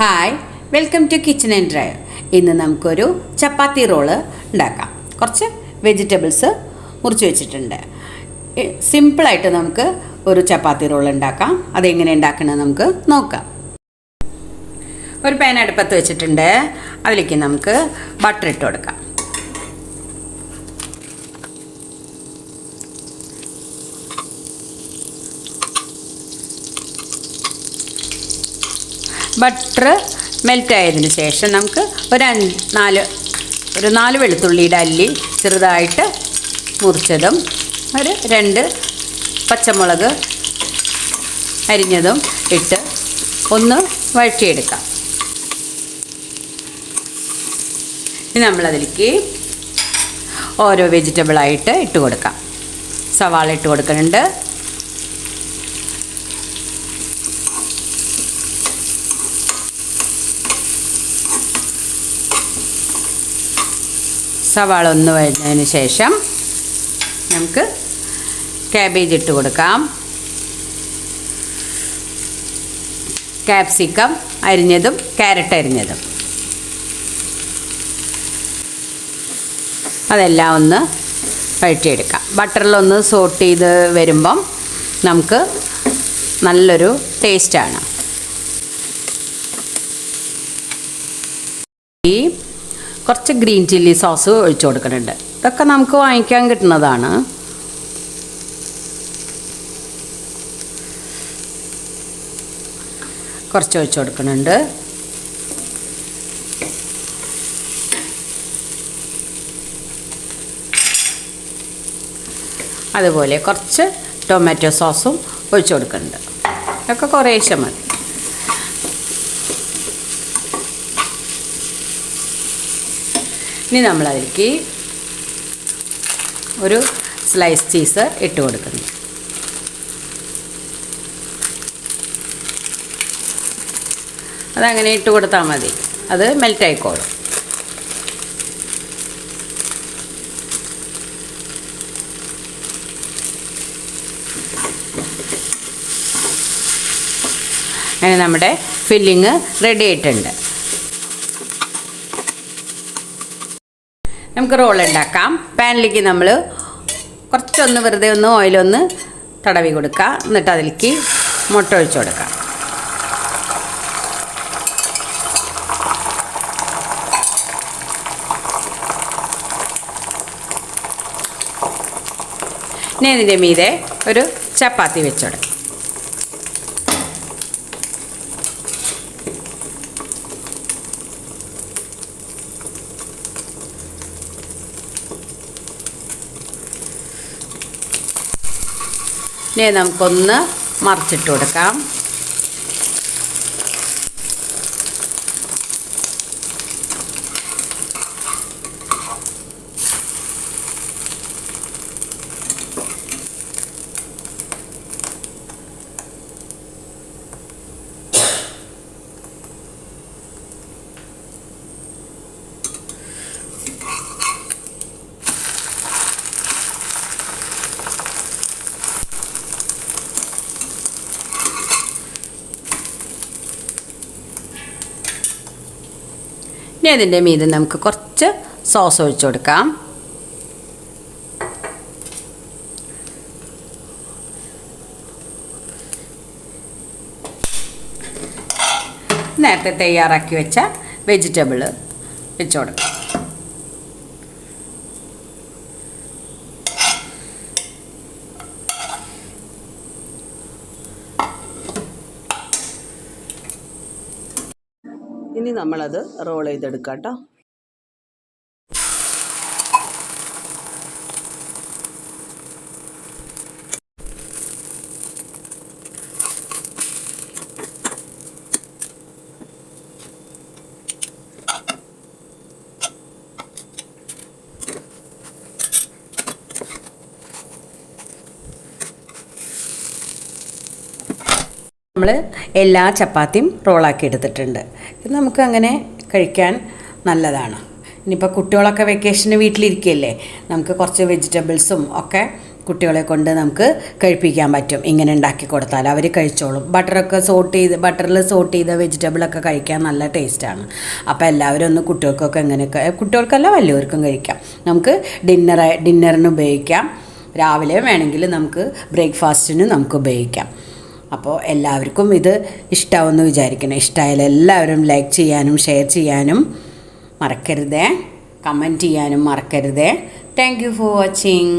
Hi welcome to kitchen and drive ഇന്ന് നമുക്കൊരു ചപ്പാത്തി role ഉണ്ടാക്കാം. കുറച്ച് വെജിറ്റബിൾസ് മുറിച്ച് വെച്ചിട്ടുണ്ട്. സിമ്പിളായിട്ട് നമുക്ക് ഒരു ചപ്പാത്തി റോൾ ഉണ്ടാക്കാം. അതെങ്ങനെ ഉണ്ടാക്കണമെന്ന് നമുക്ക് നോക്കാം. ഒരു പാൻ അടുപ്പത്ത് വെച്ചിട്ടുണ്ട്. അതിലേക്ക് നമുക്ക് ബട്ടർ ഇട്ട് കൊടുക്കാം. ബട്ടർ മെൽറ്റ് ആയതിന് ശേഷം നമുക്ക് ഒരു നാല് ഒരു നാല് വെളുത്തുള്ളിയുടെ അല്ലി ചെറുതായിട്ട് മുറിച്ചതും ഒരു രണ്ട് പച്ചമുളക് അരിഞ്ഞതും ഇട്ട് ഒന്ന് വഴറ്റിയെടുക്കാം. ഇനി നമ്മളതിലേക്ക് ഓരോ വെജിറ്റബിളായിട്ട് ഇട്ട് കൊടുക്കാം. സവാള ഇട്ട് കൊടുക്കുന്നുണ്ട്. സവാള ഒന്ന് വരുന്നതിന് ശേഷം നമുക്ക് ക്യാബേജ് ഇട്ട് കൊടുക്കാം. ക്യാപ്സിക്കം അരിഞ്ഞതും ക്യാരറ്റ് അരിഞ്ഞതും. അതെല്ലാം ഒന്ന് വഴറ്റിയെടുക്കാം. ബട്ടറിലൊന്ന് സോട്ട് ചെയ്ത് വരുമ്പം നമുക്ക് നല്ലൊരു ടേസ്റ്റാണ് ഈ കുറച്ച് ഗ്രീൻ ചില്ലി സോസ് ഒഴിച്ചു കൊടുക്കുന്നുണ്ട്. ഇതൊക്കെ നമുക്ക് വാങ്ങിക്കാൻ കിട്ടുന്നതാണ്. കുറച്ച് ഒഴിച്ചു കൊടുക്കുന്നുണ്ട്. അതുപോലെ കുറച്ച് ടൊമാറ്റോ സോസും ഒഴിച്ചു കൊടുക്കുന്നുണ്ട്. ഇതൊക്കെ കുറേശ്ശെ മതി. ഇനി നമ്മൾ നമ്മളതിലേക്ക് ഒരു സ്ലൈസ് ചീസ് ഇട്ട് കൊടുക്കുന്നു. അതങ്ങനെ ഇട്ട് കൊടുത്താൽ മതി. അത് മെൽറ്റ് ആയിക്കോളും. അങ്ങനെ നമ്മുടെ ഫില്ലിങ് റെഡി ആയിട്ടുണ്ട്. നമുക്ക് റോൾ ഉണ്ടാക്കാം. പാനിലേക്ക് നമ്മൾ കുറച്ചൊന്ന് വെറുതെ ഒന്ന് ഓയിലൊന്ന് തടവി കൊടുക്കുക. എന്നിട്ട് അതിലേക്ക് മുട്ട ഒഴിച്ചു കൊടുക്കാം ഇനി ഇതിന്റെ മീതെ ഒരു ചപ്പാത്തി വെച്ച് ഇനി നമുക്കൊന്ന് മറിച്ചിട്ട് കൊടുക്കാം. ഇനി അതിന്റെ മീതെ നമുക്ക് കുറച്ച് സോസ് ഒഴിച്ചു കൊടുക്കാം. നേരത്തെ തയ്യാറാക്കി വെച്ച വെജിറ്റബിൾ വെച്ചു കൊടുക്കാം. ഇനി നമ്മളത് റോൾ ചെയ്തെടുക്കാം കേട്ടോ നമ്മൾ എല്ലാ ചപ്പാത്തിയും റോളാക്കി എടുത്തിട്ടുണ്ട്. ഇത് നമുക്ക് അങ്ങനെ കഴിക്കാൻ നല്ലതാണ്. ഇനിയിപ്പോൾ കുട്ടികളൊക്കെ വെക്കേഷന് വീട്ടിലിരിക്കുകയല്ലേ നമുക്ക് കുറച്ച് വെജിറ്റബിൾസും ഒക്കെ കുട്ടികളെ കൊണ്ട് നമുക്ക് കഴിപ്പിക്കാൻ പറ്റും. ഇങ്ങനെ ഉണ്ടാക്കി കൊടുത്താൽ അവർ കഴിച്ചോളും. ബട്ടറൊക്കെ സോട്ട് ചെയ്ത് ബട്ടറിൽ സോട്ട് ചെയ്ത വെജിറ്റബിളൊക്കെ കഴിക്കാൻ നല്ല ടേസ്റ്റാണ് അപ്പോൾ എല്ലാവരും ഒന്ന് കുട്ടികൾക്കൊക്കെ എങ്ങനെയൊക്കെ കുട്ടികൾക്കല്ല വലിയവർക്കും കഴിക്കാം. നമുക്ക് ഡിന്നർ ഡിന്നറിന് ഉപയോഗിക്കാം. രാവിലെ വേണമെങ്കിൽ നമുക്ക് ബ്രേക്ക്ഫാസ്റ്റിന് നമുക്ക് ഉപയോഗിക്കാം. അപ്പോൾ എല്ലാവർക്കും ഇത് ഇഷ്ടമാവുമെന്ന് വിചാരിക്കണം ഇഷ്ടമായാലും എല്ലാവരും ലൈക്ക് ചെയ്യാനും ഷെയർ ചെയ്യാനും മറക്കരുതേ. കമന്റ് ചെയ്യാനും മറക്കരുതേ. Thank you for watching